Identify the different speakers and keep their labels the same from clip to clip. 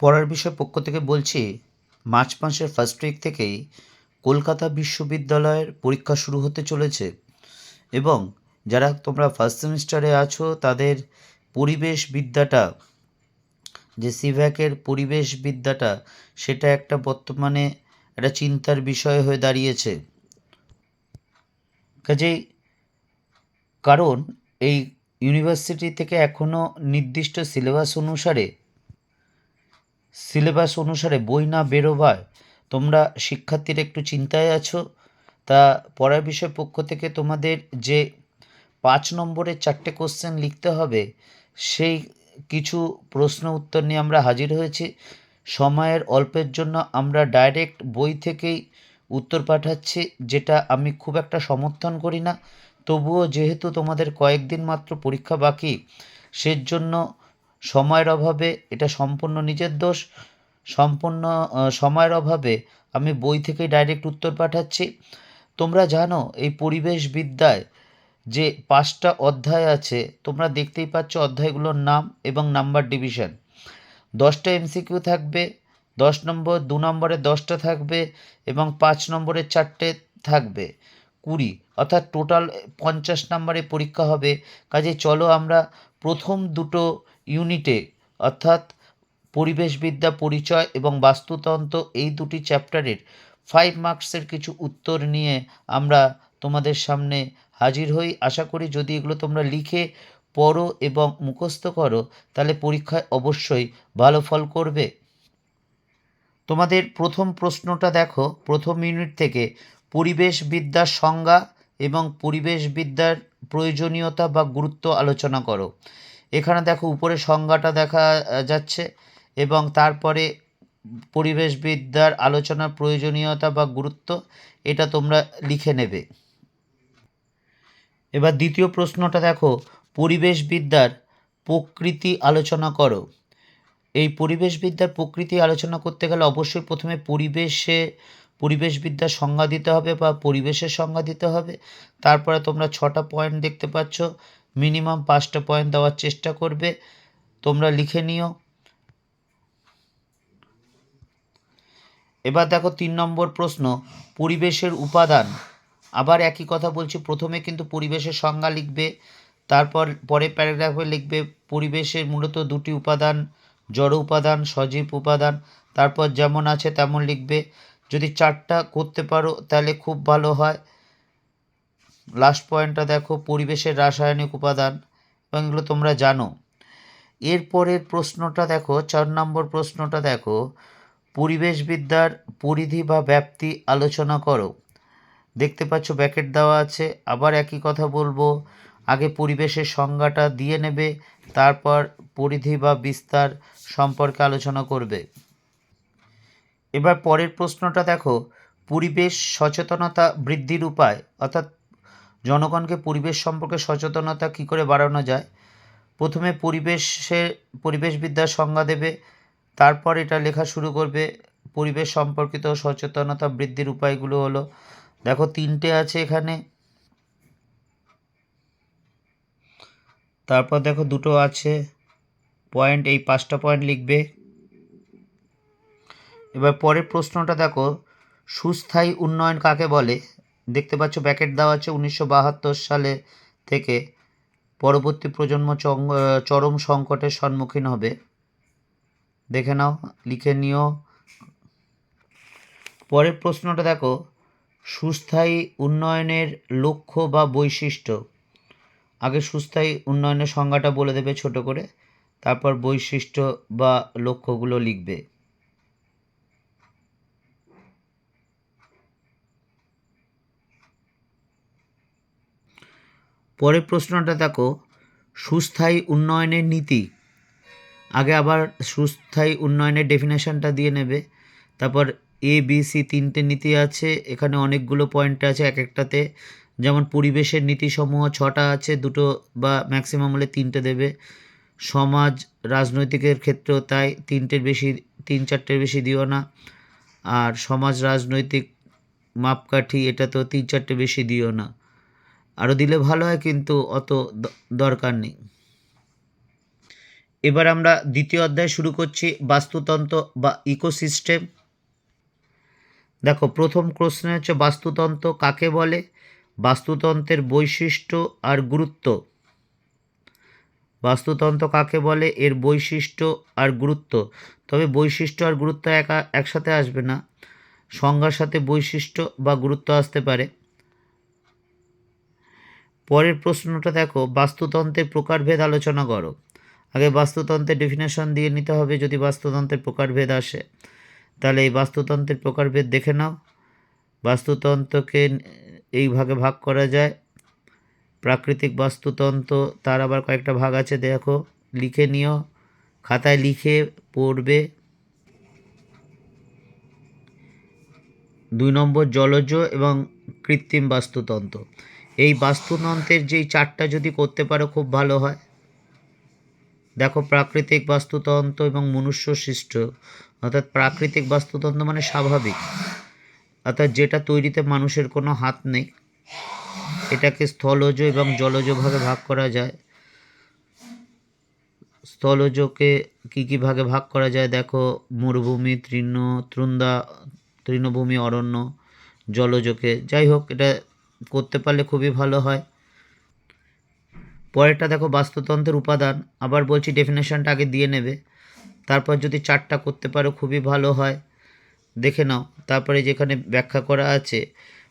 Speaker 1: পড়ার বিষয় পক্ষ থেকে বলছি, মার্চ মাসের ফার্স্ট উইক থেকেই কলকাতা বিশ্ববিদ্যালয়ের পরীক্ষা শুরু হতে চলেছে এবং যারা তোমরা ফার্স্ট সেমিস্টারে আছো, তাদের পরিবেশ বিদ্যাটা, যে সিভ্যাকের পরিবেশ বিদ্যাটা, সেটা একটা বর্তমানে একটা চিন্তার বিষয় হয়ে দাঁড়িয়েছে। কাজেই কারণ এই ইউনিভার্সিটি থেকে এখনও নির্দিষ্ট সিলেবাস অনুসারে সিলেবাস অনুসারে বই না বেরোবার তোমরা শিক্ষার্থীরা একটু চিন্তায় আছো? তা পড়ার বিষয় পক্ষ থেকে তোমাদের যে পাঁচ নম্বরের চারটে কোশ্চেন লিখতে হবে, সেই কিছু প্রশ্ন উত্তর নিয়ে আমরা হাজির হয়েছি। সময়ের অল্পের জন্য আমরা ডাইরেক্ট বই থেকেই উত্তর পাঠাচ্ছি, যেটা আমি খুব একটা সমর্থন করি না। তবুও যেহেতু তোমাদের কয়েকদিন মাত্র পরীক্ষা বাকি, সেজন্য সময়ের অভাবে এটা সম্পূর্ণ নিজের দোষ। সম্পূর্ণ সময়ের অভাবে আমি বই থেকেই ডাইরেক্ট উত্তর পাঠাচ্ছি। তোমরা জানো এই পরিবেশ বিদ্যায় যে পাঁচটা অধ্যায় আছে, তোমরা দেখতেই পাচ্ছ অধ্যায়গুলোর নাম এবং নাম্বার ডিভিশন দশটা এমসিকিউ থাকবে, দশ নম্বর, দু নম্বরে দশটা থাকবে এবং পাঁচ নম্বরের চারটে থাকবে। কুড়ি অর্থাৎ টোটাল পঞ্চাশ নম্বরে পরীক্ষা হবে। কাজে চলো আমরা প্রথম দুটো ইউনিটে, অর্থাৎ পরিবেশবিদ্যা, পরিচয় এবং বাস্তুতন্ত্র এই দুটি চ্যাপ্টারের ফাইভ মার্কসের কিছু উত্তর নিয়ে আমরা তোমাদের সামনে হাজির হই। আশা করি যদি এগুলো তোমরা লিখে পড়ো এবং মুখস্থ করো, তাহলে পরীক্ষায় অবশ্যই ভালো ফল করবে। তোমাদের প্রথম প্রশ্নটা দেখো। প্রথম ইউনিট থেকে পরিবেশবিদ্যার সংজ্ঞা এবং পরিবেশবিদ্যার প্রয়োজনীয়তা বা গুরুত্ব আলোচনা করো। এখানে দেখো উপরে সংজ্ঞাটা দেখা যাচ্ছে এবং তারপরে পরিবেশবিদ্যার আলোচনার প্রয়োজনীয়তা বা গুরুত্ব, এটা তোমরা লিখে নেবে। এবার দ্বিতীয় প্রশ্নটা দেখো, পরিবেশবিদ্যার প্রকৃতি আলোচনা করো। এই পরিবেশবিদ্যার প্রকৃতি আলোচনা করতে গেলে অবশ্যই প্রথমে পরিবেশে পরিবেশবিদ্যার সংজ্ঞা দিতে হবে বা পরিবেশের সংজ্ঞা দিতে হবে। তারপরে তোমরা ছটা পয়েন্ট দেখতে পাচ্ছ। মিনিমাম পাঁচটা পয়েন্ট দেওয়ার চেষ্টা করবে। তোমরা লিখে নিও। এবার দেখো তিন নম্বর প্রশ্ন, পরিবেশের উপাদান। আবার একই কথা বলছি, প্রথমে কিন্তু পরিবেশের সংজ্ঞা লিখবে, তারপর পরে প্যারাগ্রাফে লিখবে পরিবেশের মূলত দুটি উপাদান, জড় উপাদান, সজীব উপাদান, তারপর যেমন আছে তেমন লিখবে। যদি চারটা করতে পারো, তাহলে খুব ভালো হয়। লাস্ট পয়েন্টটা দেখো, পরিবেশের রাসায়নিক উপাদান, এবং এগুলো তোমরা জানো। এরপরের প্রশ্নটা দেখো, চার নম্বর প্রশ্নটা দেখো, পরিবেশবিদ্যার পরিধি বা ব্যাপ্তি আলোচনা করো। দেখতে পাচ্ছ ব্যাকেট দেওয়া আছে, আবার একই কথা বলব। আগে পরিবেশের সংজ্ঞাটা দিয়ে নেবে, তারপর পরিধি বা বিস্তার সম্পর্কে আলোচনা করবে। এবার পরের প্রশ্নটা দেখো, পরিবেশ সচেতনতা বৃদ্ধির উপায়, অর্থাৎ জনগণকে পরিবেশ সম্পর্কে সচেতনতা কী করে বাড়ানো যায়? প্রথমে পরিবেশের পরিবেশবিদ্যার সংজ্ঞা দেবে, তারপর এটা লেখা শুরু করবে, পরিবেশ সম্পর্কিত সচেতনতা বৃদ্ধির উপায়গুলো হলো, দেখো তিনটে আছে এখানে। তারপর দেখো দুটো আছে পয়েন্ট এই পাঁচটা পয়েন্ট লিখবে। এবার পরের প্রশ্নটা দেখো, সুস্থায়ী উন্নয়ন কাকে বলে? দেখতে পাচ্ছ ব্যাকেট দেওয়া আছে উনিশশো বাহাত্তর সালে থেকে পরবর্তী প্রজন্ম চরম সংকটের সম্মুখীন হবে। দেখে নাও, লিখে নিও। পরের প্রশ্নটা দেখো, সুস্থায়ী উন্নয়নের লক্ষ্য বা বৈশিষ্ট্য? আগে সুস্থায়ী উন্নয়নের সংজ্ঞাটা বলে দেবে ছোট করে, তারপর বৈশিষ্ট্য বা লক্ষ্যগুলো লিখবে। পরের প্রশ্নটা দেখো, সুস্থায়ী উন্নয়নের নীতি। আগে আবার সুস্থায়ী উন্নয়নের ডেফিনেশনটা দিয়ে নেবে। তারপর এ বি সি তিনটে নীতি আছে, এখানে অনেকগুলো পয়েন্ট আছে এক একটাতে যেমন পরিবেশের নীতিসমূহ ছটা আছে, দুটো বা ম্যাক্সিমাম হলে তিনটে দেবে। সমাজ, রাজনৈতিকের ক্ষেত্রেও তাই, তিনটের বেশি, তিন চারটের বেশি দিও না। আর সমাজ, রাজনৈতিক মাপকাঠি এটা তো তিন চারটে বেশি দিও না। আরও দিলে ভালো হয়, কিন্তু অত দরকার নেই। এবার আমরা দ্বিতীয় অধ্যায় শুরু করছি, বাস্তুতন্ত্র বা ইকোসিস্টেম। দেখো, প্রথম প্রশ্ন হচ্ছে, বাস্তুতন্ত্র কাকে বলে? বাস্তুতন্ত্রের বৈশিষ্ট্য আর গুরুত্ব। বাস্তুতন্ত্র কাকে বলে? এর বৈশিষ্ট্য আর গুরুত্ব। তবে বৈশিষ্ট্য আর গুরুত্ব একা, একসাথে আসবে না। সংজ্ঞার সাথে বৈশিষ্ট্য বা গুরুত্ব আসতে পারে। পরের প্রশ্নটা দেখো বাস্তুতন্ত্রের প্রকারভেদ আলোচনা করো। আগে বাস্তুতন্ত্রের ডেফিনেশন দিয়ে নিতে হবে যদি বাস্তুতন্ত্রের প্রকারভেদ আসে। তাহলে এই বাস্তুতন্ত্রের প্রকারভেদ দেখে নাও। বাস্তুতন্ত্রকে এই ভাগে ভাগ করা যায়। প্রাকৃতিক বাস্তুতন্ত্র, তার আবার কয়েকটা ভাগ আছে, দেখো, লিখে নিও। খাতায় লিখে পড়বে। দুই নম্বর জলজ এবং কৃত্রিম বাস্তুতন্ত্র। এই বাস্তুতন্ত্রের যেই চারটা যদি করতে পারো, খুব ভালো হয়। দেখো, প্রাকৃতিক বাস্তুতন্ত্র এবং মনুষ্য সৃষ্ট। অর্থাৎ প্রাকৃতিক বাস্তুতন্ত্র মানে স্বাভাবিক। অর্থাৎ যেটা তৈরিতে মানুষের কোনো হাত নেই, এটাকে স্থলজ এবং জলজভাবে ভাগ করা যায়। স্থলজকে কী কী ভাগে ভাগ করা যায়? দেখো, মরুভূমি, তৃণ তৃন্দা তৃণভূমি, অরণ্য, জলজকে। যাই হোক, এটা করতে পারলে খুবই ভালো হয়। পরেরটা দেখো বাস্তুতন্ত্রের উপাদান। আবার বলছি ডেফিনেশনটা আগে দিয়ে নেবে। তারপর যদি চারটা করতে পারো খুবই ভালো হয়। দেখে নাও। তারপরে যেখানে ব্যাখ্যা করা আছে,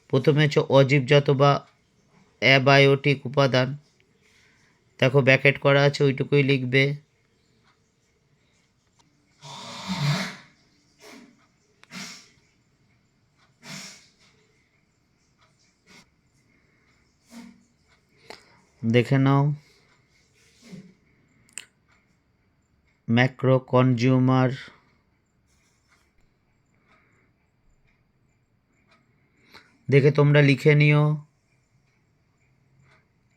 Speaker 1: প্রথমে হচ্ছে অজীবজাত বা অ্যাবায়োটিক উপাদান। দেখো ব্যাকেট করা আছে, ওইটুকুই লিখবে। দেখে নাও। Macro consumer. দেখে তোমরা লিখে নিও।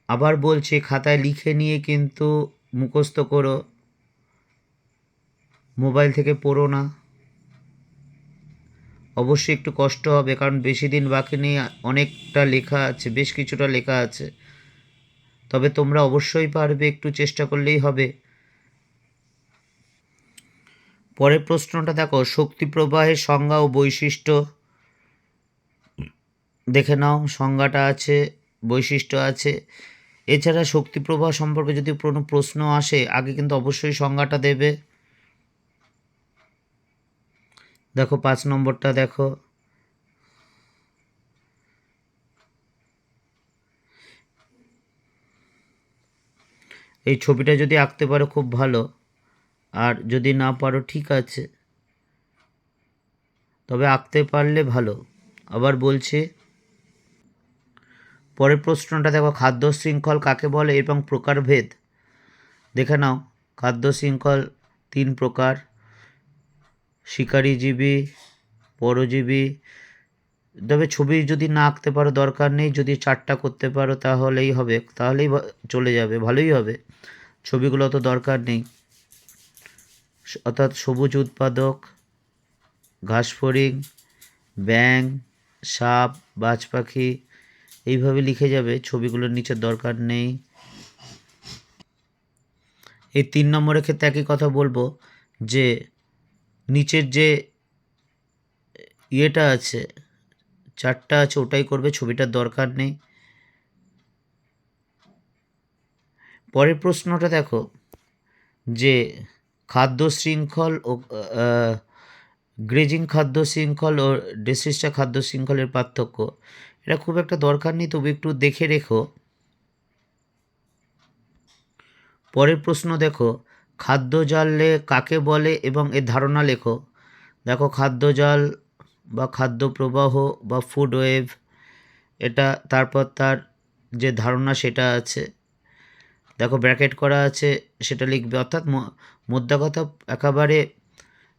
Speaker 1: আবার বলছি, খাতায় লিখে নিয়ে কিন্তু মুখস্থ করো। মোবাইল থেকে পড়ো না। অবশ্যই একটু কষ্ট হবে, কারণ বেশি দিন বাকি নেই, অনেকটা লেখা আছে, বেশ কিছুটা লেখা আছে। তবে তোমরা অবশ্যই পারবে, একটু চেষ্টা করলেই হবে। পরের প্রশ্নটা দেখো, শক্তি প্রবাহের সংজ্ঞা ও বৈশিষ্ট্য। দেখে নাও, সংজ্ঞাটা আছে, বৈশিষ্ট্য আছে। এছাড়া শক্তি প্রবাহ সম্পর্কে যদি কোনো প্রশ্ন আসে, আগে কিন্তু অবশ্যই সংজ্ঞাটা দেবে। দেখো, পাঁচ নম্বরটা দেখো। এই ছবিটা যদি আঁকতে পারো খুব ভালো। আর যদি না পারো, ঠিক আছে। তবে আঁকতে পারলে ভালো। আবার বলছি, পরের প্রশ্নটা দেখো, খাদ্য শৃঙ্খল কাকে বলে এবং প্রকারভেদ দেখে নাও, খাদ্য শৃঙ্খল তিন প্রকার। শিকারীজীবী, পরজীবী তবে ছবি যদি না আঁকতে পারো, দরকার নেই। যদি চারটা করতে পারো, তাহলেই হবে। তাহলেই চলে যাবে, ভালোই হবে। ছবিগুলো তো দরকার নেই। অর্থাৎ সবুজ উৎপাদক ঘাসফড়িং ব্যাং সাপ, বাজ পাখি, এইভাবে লিখে যাবে। ছবিগুলোর নিচের দরকার নেই। এই তিন নম্বরের ক্ষেত্রে একই কথা বলব যে, নিচের যে ইয়েটা আছে চারটা আছে, ওটাই করবে, ছবিটার দরকার নেই। পরের প্রশ্নটা দেখো, যে খাদ্য শৃঙ্খল ও গ্রেজিং খাদ্য শৃঙ্খল ও ডেসিস্টা খাদ্য শৃঙ্খলের পার্থক্য, এটা খুব একটা দরকার নেই, তবু একটু দেখে রেখো। পরের প্রশ্ন দেখো, খাদ্য জালে কাকে বলে এবং এর ধারণা লেখো। দেখো, খাদ্য জাল বা খাদ্য প্রবাহ বা ফুড ওয়েভ এটা তারপর তার যে ধারণা সেটা আছে। দেখো ব্র্যাকেট করা আছে, সেটা লিখবে। অর্থাৎ মোদ্দা কথা একেবারে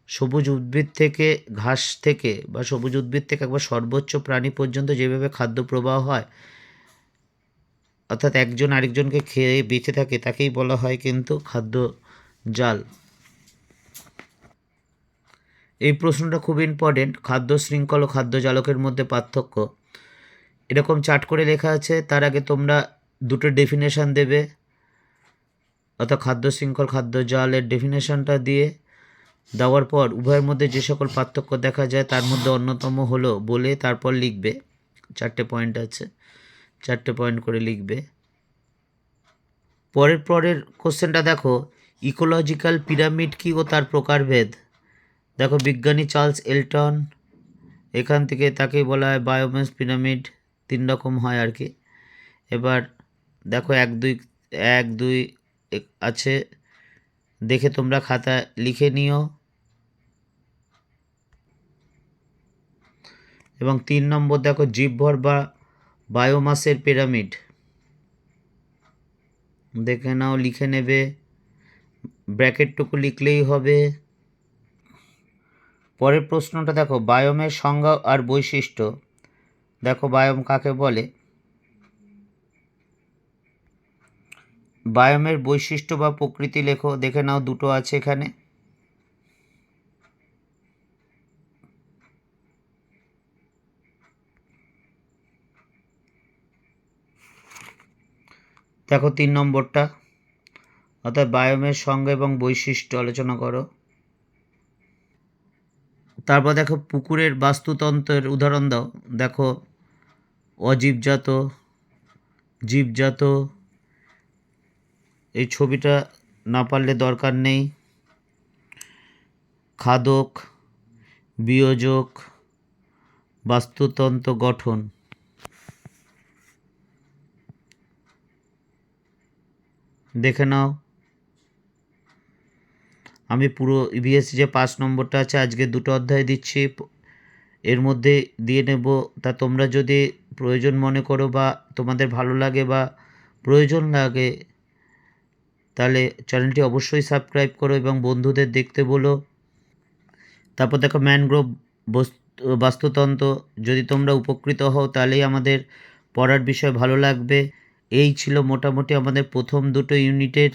Speaker 1: সবুজ উদ্ভিদ থেকে ঘাস থেকে বা সবুজ উদ্ভিদ থেকে একবার সর্বোচ্চ প্রাণী পর্যন্ত যেভাবে খাদ্য প্রবাহ হয়, অর্থাৎ একজন আরেকজনকে খেয়ে বেঁচে থাকে, তাকেই বলা হয় কিন্তু খাদ্য জাল। এই প্রশ্নটা খুব ইম্পর্টেন্ট খাদ্য শৃঙ্খল ও খাদ্য জালকের মধ্যে পার্থক্য। এরকম চার্ট করে লেখা আছে, তার আগে তোমরা দুটো ডেফিনেশান দেবে, অর্থাৎ খাদ্য শৃঙ্খল, খাদ্য জালের ডেফিনেশনটা দিয়ে দেওয়ার পর উভয়ের মধ্যে যে সকল পার্থক্য দেখা যায়, তার মধ্যে অন্যতম হলো বলে তারপর লিখবে। চারটে পয়েন্ট আছে, চারটে পয়েন্ট করে লিখবে। পরের পরের কোশ্চেনটা দেখো ইকোলজিক্যাল পিরামিড কী ও তার প্রকারভেদ? দেখো বিজ্ঞানী চার্লস এলটন, এখান থেকে তাকেই বলা হয় বায়োমেস পিরামিড, তিন রকম হয় আর কি। এবার দেখো এক দুই এক দুই আছে, দেখে তোমরা খাতা লিখে নিও। এবং তিন নম্বর দেখো জীবভর বা বায়োমাসের পিরামিড। দেখে নাও, লিখে নেবে, ব্র্যাকেটটুকু লিখলেই হবে। পরের প্রশ্নটা দেখো, বায়োমের সংজ্ঞা আর বৈশিষ্ট্য। দেখো বায়োম কাকে বলে? বায়োমের বৈশিষ্ট্য বা প্রকৃতি লেখো, দেখে নাও দুটো আছে এখানে। দেখো তিন নম্বরটা। অর্থাৎ বায়োমের সঙ্গে এবং বৈশিষ্ট্য আলোচনা করো। তারপর দেখো পুকুরের বাস্তুতন্ত্রের উদাহরণ দাও। দেখো, অজীবজাত, জীবজাত, এই ছবিটা না পারলে দরকার নেই। খাদক, বিয়োজক, বাস্তুতন্ত্র গঠন। দেখে নাও। আমি পুরো ইভিএস যে পাঁচ নম্বরটা আছে, আজকে দুটো অধ্যায় দিচ্ছি। এর মধ্যে দিয়ে নেব, তা তোমরা যদি প্রয়োজন মনে করো বা তোমাদের ভালো লাগে বা প্রয়োজন লাগে, তাহলে চ্যানেলটি অবশ্যই সাবস্ক্রাইব করো এবং বন্ধুদের দেখতে বলো। তারপর দেখো ম্যানগ্রোভ বস্তু বাস্তুতন্ত্র, যদি তোমরা উপকৃত হও, তাহলেই আমাদের পড়ার বিষয় ভালো লাগবে। এই ছিল মোটামুটি আমাদের প্রথম দুটো ইউনিটের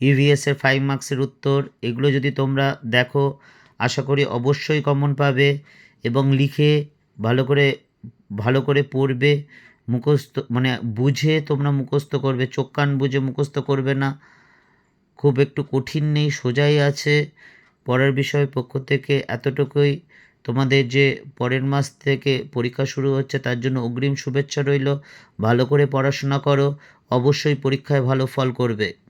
Speaker 1: ইভিএসের ফাইভ মার্কসের উত্তর। এগুলো যদি তোমরা দেখো, আশা করি অবশ্যই কমন পাবে এবং লিখে ভালো করে ভালো করে পড়বে, মুখস্থ মানে বুঝে তোমরা মুখস্থ করবে। চোখ কান বুঝে মুখস্থ করবে না। খুব একটু কঠিন নেই, সোজাই আছে। পরের বিষয় পক্ষ থেকে এতটুকুই। তোমাদের যে পরের মাস থেকে পরীক্ষা শুরু হচ্ছে, তার জন্য অগ্রিম শুভেচ্ছা রইল। ভালো করে পড়াশোনা করো। অবশ্যই পরীক্ষায় ভালো ফল করবে।